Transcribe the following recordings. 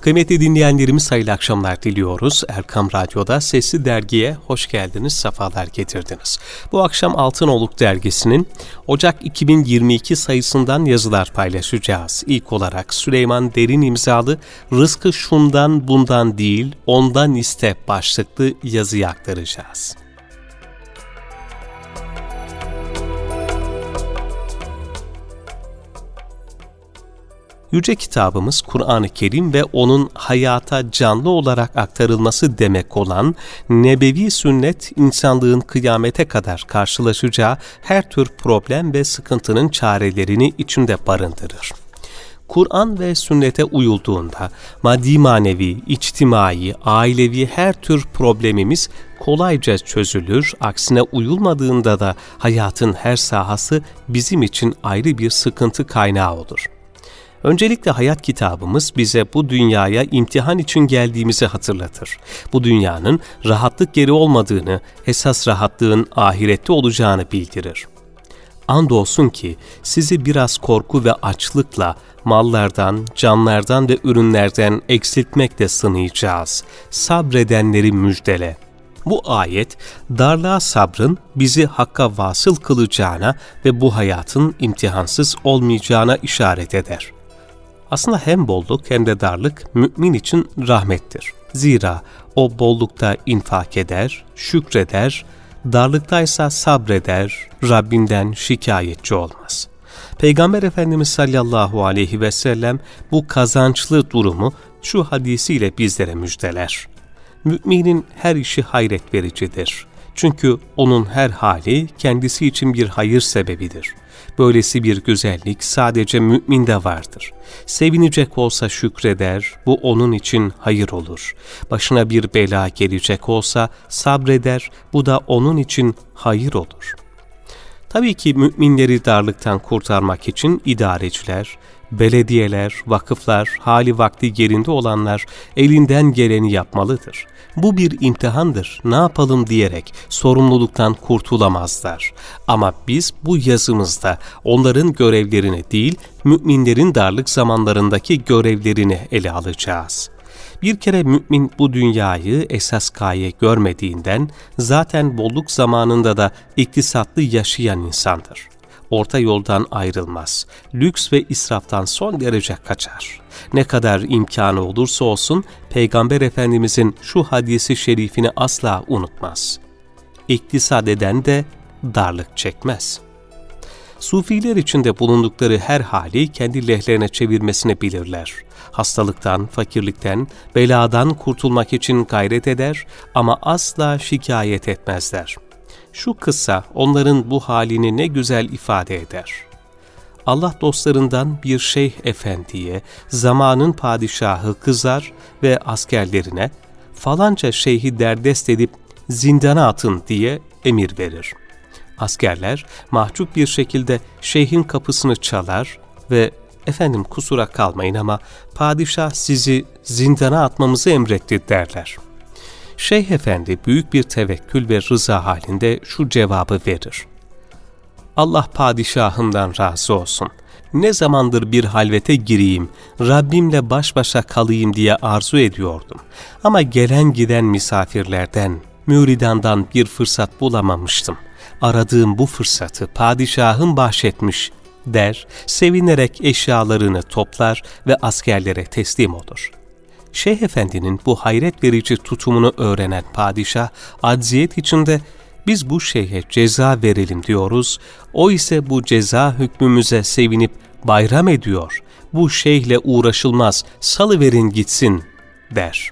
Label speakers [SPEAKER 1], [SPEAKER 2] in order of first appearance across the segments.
[SPEAKER 1] Kıymetli dinleyenlerimiz hayırlı akşamlar diliyoruz. Erkam Radyo'da Sesli Dergi'ye hoş geldiniz, sefalar getirdiniz. Bu akşam Altınoluk Dergisi'nin Ocak 2022 sayısından yazılar paylaşacağız. İlk olarak Süleyman Derin imzalı Rızkı şundan bundan değil, ondan iste başlıklı yazıyı aktaracağız. Yüce kitabımız Kur'an-ı Kerim ve onun hayata canlı olarak aktarılması demek olan nebevi sünnet insanlığın kıyamete kadar karşılaşacağı her tür problem ve sıkıntının çarelerini içinde barındırır. Kur'an ve sünnete uyulduğunda maddi manevi, içtimai, ailevi her tür problemimiz kolayca çözülür, aksine uyulmadığında da hayatın her sahası bizim için ayrı bir sıkıntı kaynağı olur.'' Öncelikle hayat kitabımız bize bu dünyaya imtihan için geldiğimizi hatırlatır. Bu dünyanın rahatlık yeri olmadığını, esas rahatlığın ahirette olacağını bildirir. Andolsun ki sizi biraz korku ve açlıkla mallardan, canlardan ve ürünlerden eksiltmekle sınayacağız. Sabredenleri müjdele. Bu ayet darlığa sabrın bizi hakka vasıl kılacağına ve bu hayatın imtihansız olmayacağına işaret eder.'' Aslında hem bolluk hem de darlık mümin için rahmettir. Zira o bollukta infak eder, şükreder, darlıktaysa sabreder, Rabbinden şikayetçi olmaz. Peygamber Efendimiz sallallahu aleyhi ve sellem bu kazançlı durumu şu hadisiyle bizlere müjdeler. Müminin her işi hayret vericidir. Çünkü onun her hali kendisi için bir hayır sebebidir. Böylesi bir güzellik sadece müminde vardır. Sevinecek olsa şükreder, bu onun için hayır olur. Başına bir bela gelecek olsa sabreder, bu da onun için hayır olur. Tabii ki müminleri darlıktan kurtarmak için idareciler, belediyeler, vakıflar, hali vakti yerinde olanlar elinden geleni yapmalıdır. Bu bir imtihandır, ne yapalım diyerek sorumluluktan kurtulamazlar. Ama biz bu yazımızda onların görevlerini değil, müminlerin darlık zamanlarındaki görevlerini ele alacağız. Bir kere mümin bu dünyayı esas gaye görmediğinden zaten bolluk zamanında da iktisatlı yaşayan insandır orta yoldan ayrılmaz. Lüks ve israftan son derece kaçar. Ne kadar imkanı olursa olsun Peygamber Efendimizin şu hadisi şerifini asla unutmaz. İktisat eden de darlık çekmez. Sufiler içinde bulundukları her hali kendi lehlerine çevirmesini bilirler. Hastalıktan, fakirlikten, beladan kurtulmak için gayret eder ama asla şikayet etmezler.'' Şu kısa onların bu halini ne güzel ifade eder. Allah dostlarından bir şeyh efendiye, zamanın padişahı kızar ve askerlerine falanca şeyhi derdest edip zindana atın diye emir verir. Askerler mahcup bir şekilde şeyhin kapısını çalar ve efendim kusura kalmayın ama padişah sizi zindana atmamızı emretti derler.'' Şeyh Efendi büyük bir tevekkül ve rıza halinde şu cevabı verir. Allah padişahımdan razı olsun. Ne zamandır bir halvete gireyim, Rabbimle baş başa kalayım diye arzu ediyordum. Ama gelen giden misafirlerden, müridandan bir fırsat bulamamıştım. Aradığım bu fırsatı padişahım bahşetmiş der, sevinerek eşyalarını toplar ve askerlere teslim olur.'' Şeyh Efendi'nin bu hayret verici tutumunu öğrenen padişah acziyet içinde biz bu şeyhe ceza verelim diyoruz. O ise bu ceza hükmümüze sevinip bayram ediyor. Bu şeyhle uğraşılmaz, salıverin gitsin der.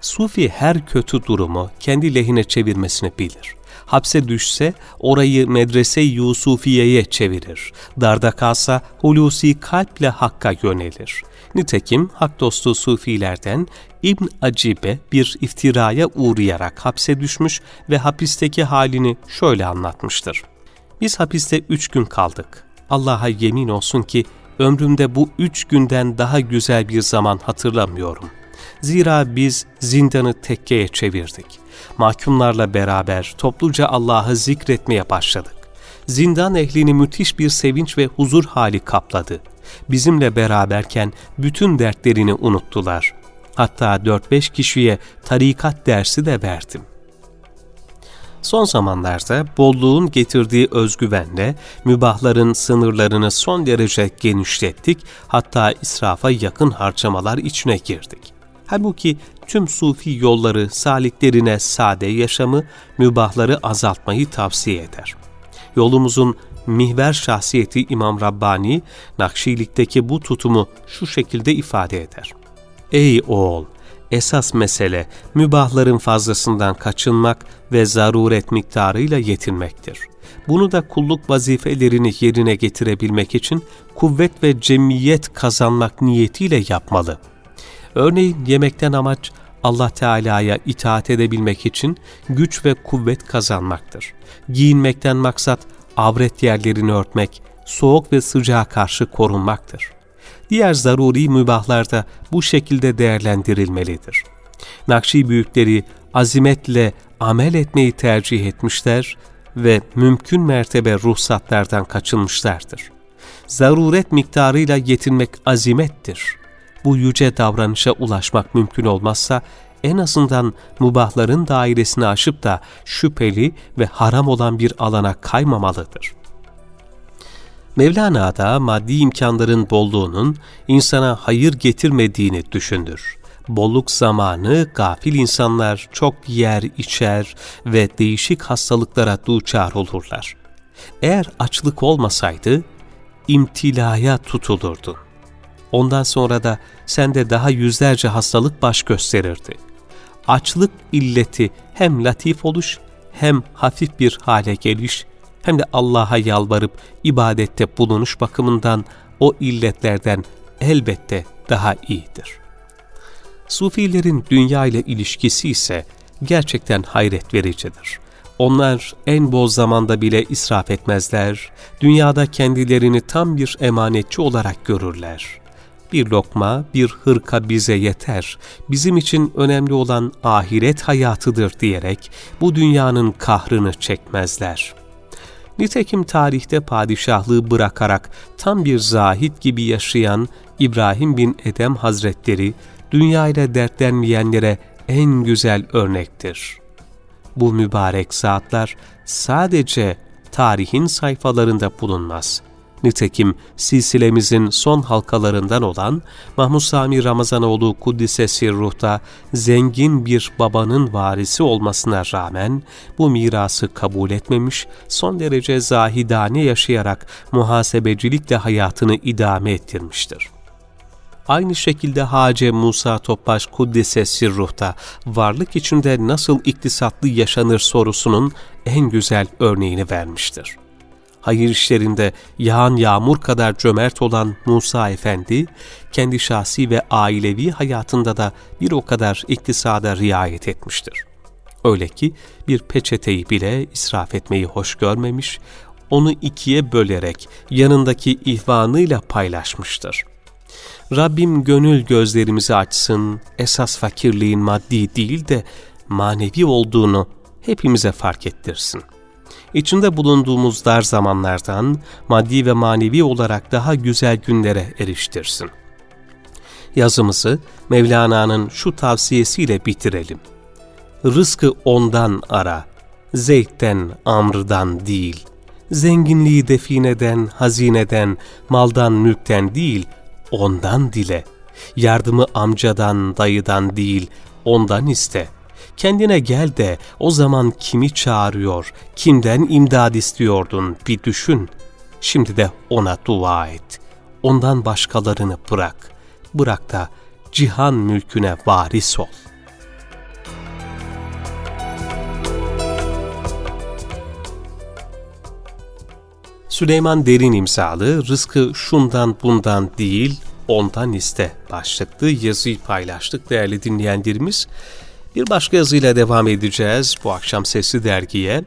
[SPEAKER 1] Sufi her kötü durumu kendi lehine çevirmesini bilir. Hapse düşse orayı medrese Yusufiye'ye çevirir. Darda kalsa hulusi kalple Hakk'a yönelir. Nitekim hak dostu sufilerden İbn Acibe bir iftiraya uğrayarak hapse düşmüş ve hapisteki halini şöyle anlatmıştır. Biz hapiste üç gün kaldık. Allah'a yemin olsun ki ömrümde bu üç günden daha güzel bir zaman hatırlamıyorum. Zira biz zindanı tekkeye çevirdik. Mahkumlarla beraber topluca Allah'ı zikretmeye başladık. Zindan ehlini müthiş bir sevinç ve huzur hali kapladı. Bizimle beraberken bütün dertlerini unuttular. Hatta 4-5 kişiye tarikat dersi de verdim. Son zamanlarda bolluğun getirdiği özgüvenle mübahların sınırlarını son derece genişlettik, hatta israfa yakın harcamalar içine girdik. Halbuki tüm sufi yolları saliklerine sade yaşamı, mübahları azaltmayı tavsiye eder. Yolumuzun mihver şahsiyeti İmam Rabbani, Nakşilik'teki bu tutumu şu şekilde ifade eder. Ey oğul! Esas mesele mübahların fazlasından kaçınmak ve zaruret miktarıyla yetinmektir. Bunu da kulluk vazifelerini yerine getirebilmek için kuvvet ve cemiyet kazanmak niyetiyle yapmalı. Örneğin yemekten amaç Allah Teala'ya itaat edebilmek için güç ve kuvvet kazanmaktır. Giyinmekten maksat avret yerlerini örtmek, soğuk ve sıcağa karşı korunmaktır. Diğer zaruri mübahlarda bu şekilde değerlendirilmelidir. Nakşi büyükleri azimetle amel etmeyi tercih etmişler ve mümkün mertebe ruhsatlardan kaçınmışlardır. Zaruret miktarıyla yetinmek azimettir. Bu yüce davranışa ulaşmak mümkün olmazsa en azından mubahların dairesini aşıp da şüpheli ve haram olan bir alana kaymamalıdır. Mevlana da maddi imkanların bolluğunun insana hayır getirmediğini düşünür. Bolluk zamanı gafil insanlar çok yer içer ve değişik hastalıklara duçar olurlar. Eğer açlık olmasaydı imtilaya tutulurdun. Ondan sonra da sende daha yüzlerce hastalık baş gösterirdi. Açlık illeti hem latif oluş hem hafif bir hale geliş hem de Allah'a yalvarıp ibadette bulunuş bakımından o illetlerden elbette daha iyidir. Sufilerin dünya ile ilişkisi ise gerçekten hayret vericidir. Onlar en boz zamanda bile israf etmezler, dünyada kendilerini tam bir emanetçi olarak görürler. Bir lokma, bir hırka bize yeter, bizim için önemli olan ahiret hayatıdır diyerek bu dünyanın kahrını çekmezler.'' Nitekim tarihte padişahlığı bırakarak tam bir zahit gibi yaşayan İbrahim bin Edem Hazretleri, dünyayla dertlenmeyenlere en güzel örnektir. Bu mübarek saatler sadece tarihin sayfalarında bulunmaz.'' Nitekim silsilemizin son halkalarından olan Mahmud Sami Ramazanoğlu Kuddise Sirruh'ta zengin bir babanın varisi olmasına rağmen bu mirası kabul etmemiş, son derece zahidane yaşayarak muhasebecilikle hayatını idame ettirmiştir. Aynı şekilde Hace Musa Topbaş Kuddise Sirruh'ta varlık içinde nasıl iktisatlı yaşanır sorusunun en güzel örneğini vermiştir hayır işlerinde yağan yağmur kadar cömert olan Musa Efendi, kendi şahsi ve ailevi hayatında da bir o kadar iktisada riayet etmiştir. Öyle ki bir peçeteyi bile israf etmeyi hoş görmemiş, onu ikiye bölerek yanındaki ihvanıyla paylaşmıştır. Rabbim gönül gözlerimizi açsın, esas fakirliğin maddi değil de manevi olduğunu hepimize fark ettirsin içinde bulunduğumuz dar zamanlardan maddi ve manevi olarak daha güzel günlere eriştirsin. Yazımızı Mevlana'nın şu tavsiyesiyle bitirelim. Rızkı ondan ara, zeytten, amrdan değil. Zenginliği defineden, hazineden, maldan, mülkten değil, ondan dile. Yardımı amcadan, dayıdan değil, ondan iste.'' Kendine gel de o zaman kimi çağırıyor, kimden imdad istiyordun bir düşün. Şimdi de ona dua et. Ondan başkalarını bırak. Bırak da cihan mülküne varis ol. Süleyman Derin imzalı Rızkı şundan bundan değil ondan iste başlıklı yazıyı paylaştık değerli dinleyenlerimiz. Bir başka yazıyla devam edeceğiz bu akşam Sesli Dergi'ye.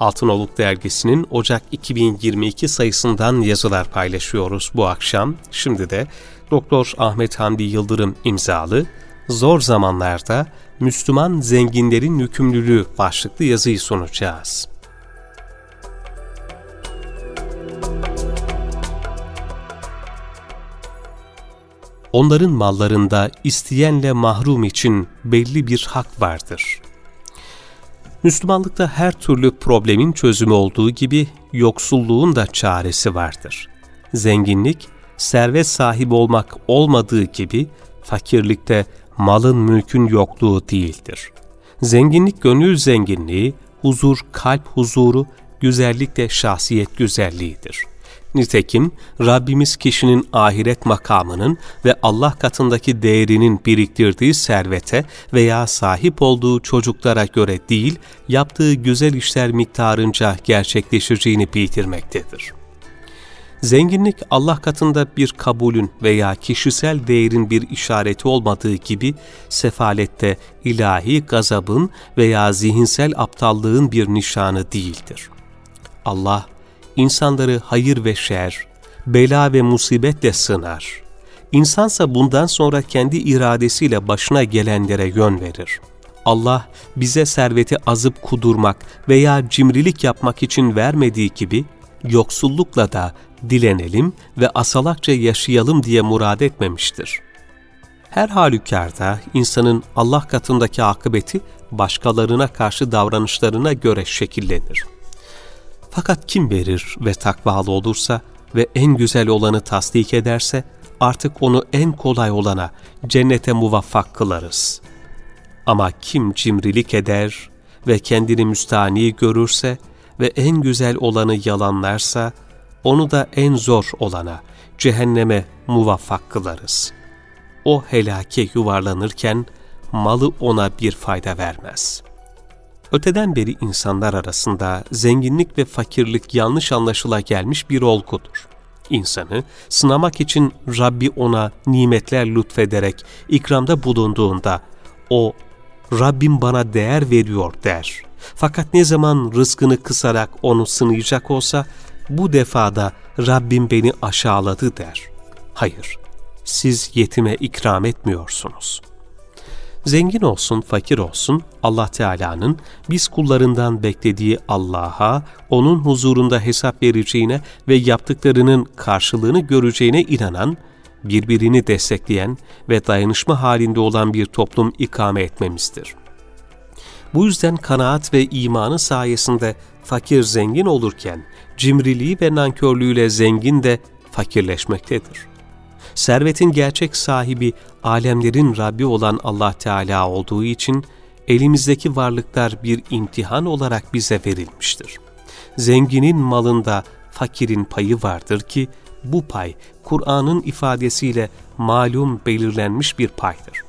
[SPEAKER 1] Altınoluk Dergisi'nin Ocak 2022 sayısından yazılar paylaşıyoruz bu akşam. Şimdi de Doktor Ahmet Hamdi Yıldırım imzalı Zor Zamanlarda Müslüman Zenginlerin Yükümlülüğü başlıklı yazıyı sunacağız. Onların mallarında isteyenle mahrum için belli bir hak vardır. Müslümanlıkta her türlü problemin çözümü olduğu gibi yoksulluğun da çaresi vardır. Zenginlik, servet sahibi olmak olmadığı gibi fakirlikte malın mülkün yokluğu değildir. Zenginlik gönül zenginliği, huzur kalp huzuru, güzellik de şahsiyet güzelliğidir. Nitekim Rabbimiz kişinin ahiret makamının ve Allah katındaki değerinin biriktirdiği servete veya sahip olduğu çocuklara göre değil, yaptığı güzel işler miktarınca gerçekleşeceğini bildirmektedir. Zenginlik Allah katında bir kabulün veya kişisel değerin bir işareti olmadığı gibi sefalette ilahi gazabın veya zihinsel aptallığın bir nişanı değildir. Allah insanları hayır ve şer, bela ve musibetle sınar. İnsansa bundan sonra kendi iradesiyle başına gelenlere yön verir. Allah bize serveti azıp kudurmak veya cimrilik yapmak için vermediği gibi yoksullukla da dilenelim ve asalakça yaşayalım diye murad etmemiştir. Her halükarda insanın Allah katındaki akıbeti başkalarına karşı davranışlarına göre şekillenir. Fakat kim verir ve takvalı olursa ve en güzel olanı tasdik ederse artık onu en kolay olana cennete muvaffak kılarız. Ama kim cimrilik eder ve kendini müstani görürse ve en güzel olanı yalanlarsa onu da en zor olana cehenneme muvaffak kılarız. O helake yuvarlanırken malı ona bir fayda vermez.'' Öteden beri insanlar arasında zenginlik ve fakirlik yanlış anlaşıla gelmiş bir olgudur. İnsanı sınamak için Rabbi ona nimetler lütfederek ikramda bulunduğunda o Rabbim bana değer veriyor der. Fakat ne zaman rızkını kısarak onu sınayacak olsa bu defada Rabbim beni aşağıladı der. Hayır, siz yetime ikram etmiyorsunuz.'' Zengin olsun, fakir olsun Allah Teala'nın biz kullarından beklediği Allah'a, onun huzurunda hesap vereceğine ve yaptıklarının karşılığını göreceğine inanan, birbirini destekleyen ve dayanışma halinde olan bir toplum ikame etmemizdir. Bu yüzden kanaat ve imanı sayesinde fakir zengin olurken, cimriliği ve nankörlüğüyle zengin de fakirleşmektedir. Servetin gerçek sahibi alemlerin Rabbi olan Allah Teala olduğu için elimizdeki varlıklar bir imtihan olarak bize verilmiştir. Zenginin malında fakirin payı vardır ki bu pay Kur'an'ın ifadesiyle malum belirlenmiş bir paydır.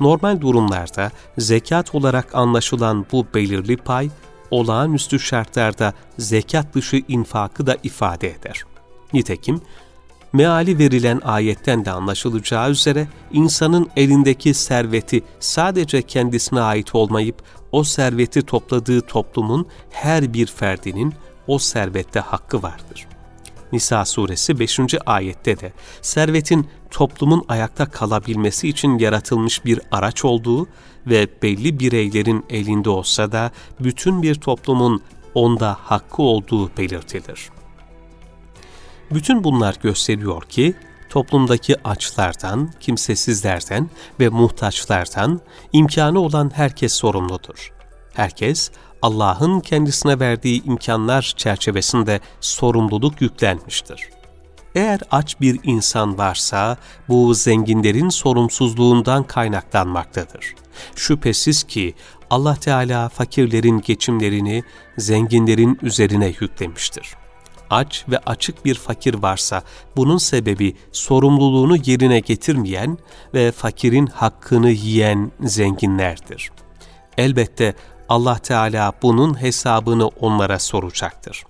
[SPEAKER 1] Normal durumlarda zekat olarak anlaşılan bu belirli pay, olağanüstü şartlarda zekat dışı infakı da ifade eder. Nitekim meali verilen ayetten de anlaşılacağı üzere insanın elindeki serveti sadece kendisine ait olmayıp o serveti topladığı toplumun her bir ferdinin o servette hakkı vardır. Nisa suresi 5. ayette de servetin toplumun ayakta kalabilmesi için yaratılmış bir araç olduğu ve belli bireylerin elinde olsa da bütün bir toplumun onda hakkı olduğu belirtilir. Bütün bunlar gösteriyor ki toplumdaki açlardan, kimsesizlerden ve muhtaçlardan imkanı olan herkes sorumludur. Herkes Allah'ın kendisine verdiği imkanlar çerçevesinde sorumluluk yüklenmiştir. Eğer aç bir insan varsa bu zenginlerin sorumsuzluğundan kaynaklanmaktadır. Şüphesiz ki Allah Teala fakirlerin geçimlerini zenginlerin üzerine yüklemiştir aç ve açık bir fakir varsa bunun sebebi sorumluluğunu yerine getirmeyen ve fakirin hakkını yiyen zenginlerdir. Elbette Allah Teala bunun hesabını onlara soracaktır.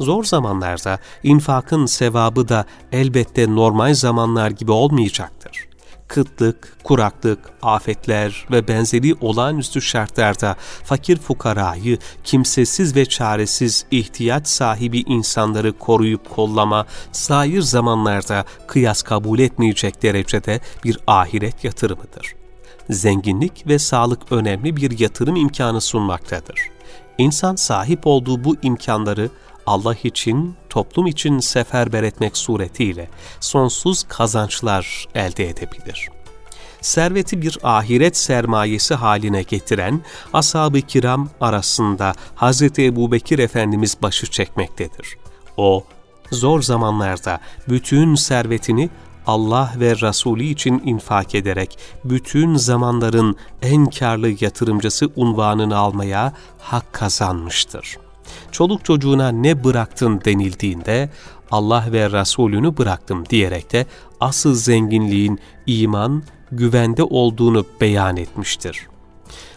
[SPEAKER 1] Zor zamanlarda infakın sevabı da elbette normal zamanlar gibi olmayacaktır kıtlık, kuraklık, afetler ve benzeri olağanüstü şartlarda fakir fukarayı, kimsesiz ve çaresiz ihtiyaç sahibi insanları koruyup kollama, sair zamanlarda kıyas kabul etmeyecek derecede bir ahiret yatırımıdır. Zenginlik ve sağlık önemli bir yatırım imkanı sunmaktadır. İnsan sahip olduğu bu imkanları Allah için, toplum için seferber etmek suretiyle sonsuz kazançlar elde edebilir. Serveti bir ahiret sermayesi haline getiren ashab-ı kiram arasında Hz. Ebu Bekir Efendimiz başı çekmektedir. O, zor zamanlarda bütün servetini Allah ve Resulü için infak ederek bütün zamanların en karlı yatırımcısı unvanını almaya hak kazanmıştır. Çoluk çocuğuna ne bıraktın denildiğinde Allah ve Resulünü bıraktım diyerek de asıl zenginliğin iman, güvende olduğunu beyan etmiştir.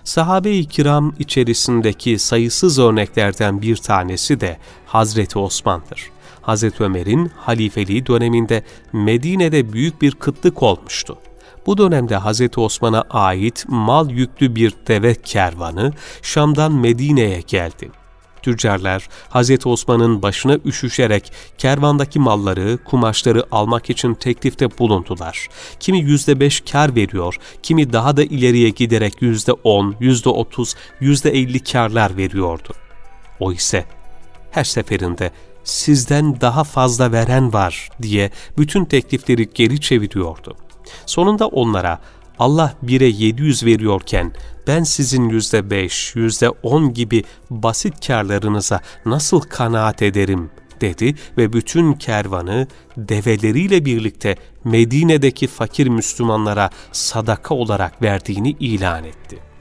[SPEAKER 1] Sahabe-i kiram içerisindeki sayısız örneklerden bir tanesi de Hazreti Osman'dır. Hazreti Ömer'in halifeliği döneminde Medine'de büyük bir kıtlık olmuştu. Bu dönemde Hazreti Osman'a ait mal yüklü bir deve kervanı Şam'dan Medine'ye geldi. Tüccarlar Hazreti Osman'ın başına üşüşerek kervandaki malları, kumaşları almak için teklifte bulundular. Kimi yüzde beş kar veriyor, kimi daha da ileriye giderek yüzde on, yüzde otuz, yüzde elli karlar veriyordu. O ise her seferinde sizden daha fazla veren var diye bütün teklifleri geri çeviriyordu. Sonunda onlara Allah bire 700 veriyorken ben sizin yüzde beş, yüzde on gibi basit karlarınıza nasıl kanaat ederim dedi ve bütün kervanı develeriyle birlikte Medine'deki fakir Müslümanlara sadaka olarak verdiğini ilan etti.''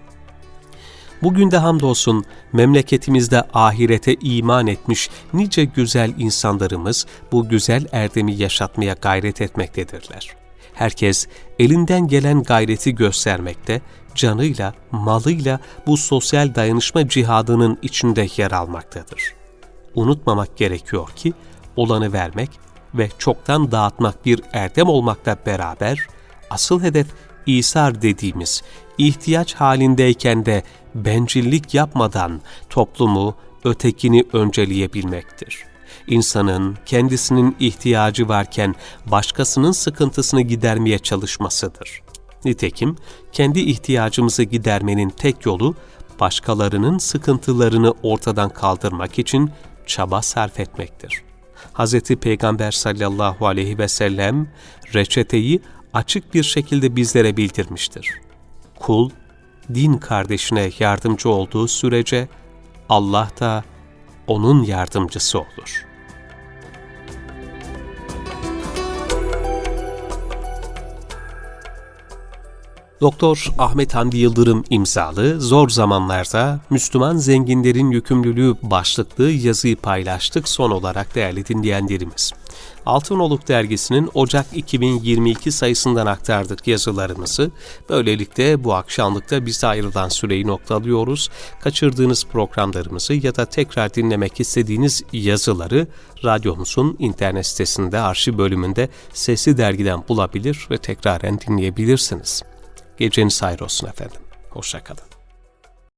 [SPEAKER 1] Bugün de hamdolsun memleketimizde ahirete iman etmiş nice güzel insanlarımız bu güzel erdemi yaşatmaya gayret etmektedirler. Herkes elinden gelen gayreti göstermekte, canıyla, malıyla bu sosyal dayanışma cihadının içinde yer almaktadır. Unutmamak gerekiyor ki olanı vermek ve çoktan dağıtmak bir erdem olmakla beraber asıl hedef İsar dediğimiz ihtiyaç halindeyken de bencillik yapmadan toplumu, ötekini önceleyebilmektir. İnsanın kendisinin ihtiyacı varken başkasının sıkıntısını gidermeye çalışmasıdır. Nitekim kendi ihtiyacımızı gidermenin tek yolu başkalarının sıkıntılarını ortadan kaldırmak için çaba sarf etmektir. Hz. Peygamber sallallahu aleyhi ve sellem reçeteyi açık bir şekilde bizlere bildirmiştir. Kul, din kardeşine yardımcı olduğu sürece Allah da onun yardımcısı olur.'' Doktor Ahmet Hamdi Yıldırım imzalı Zor Zamanlarda Müslüman Zenginlerin Yükümlülüğü başlıklı yazıyı paylaştık son olarak değerli dinleyenlerimiz. Altınoluk dergisinin Ocak 2022 sayısından aktardık yazılarımızı. Böylelikle bu akşamlıkta bize ayrılan süreyi noktalıyoruz. Kaçırdığınız programlarımızı ya da tekrar dinlemek istediğiniz yazıları radyomuzun internet sitesinde arşiv bölümünde Sesli Dergi'den bulabilir ve tekraren dinleyebilirsiniz. Geceniz hayır olsun efendim. Hoşçakalın.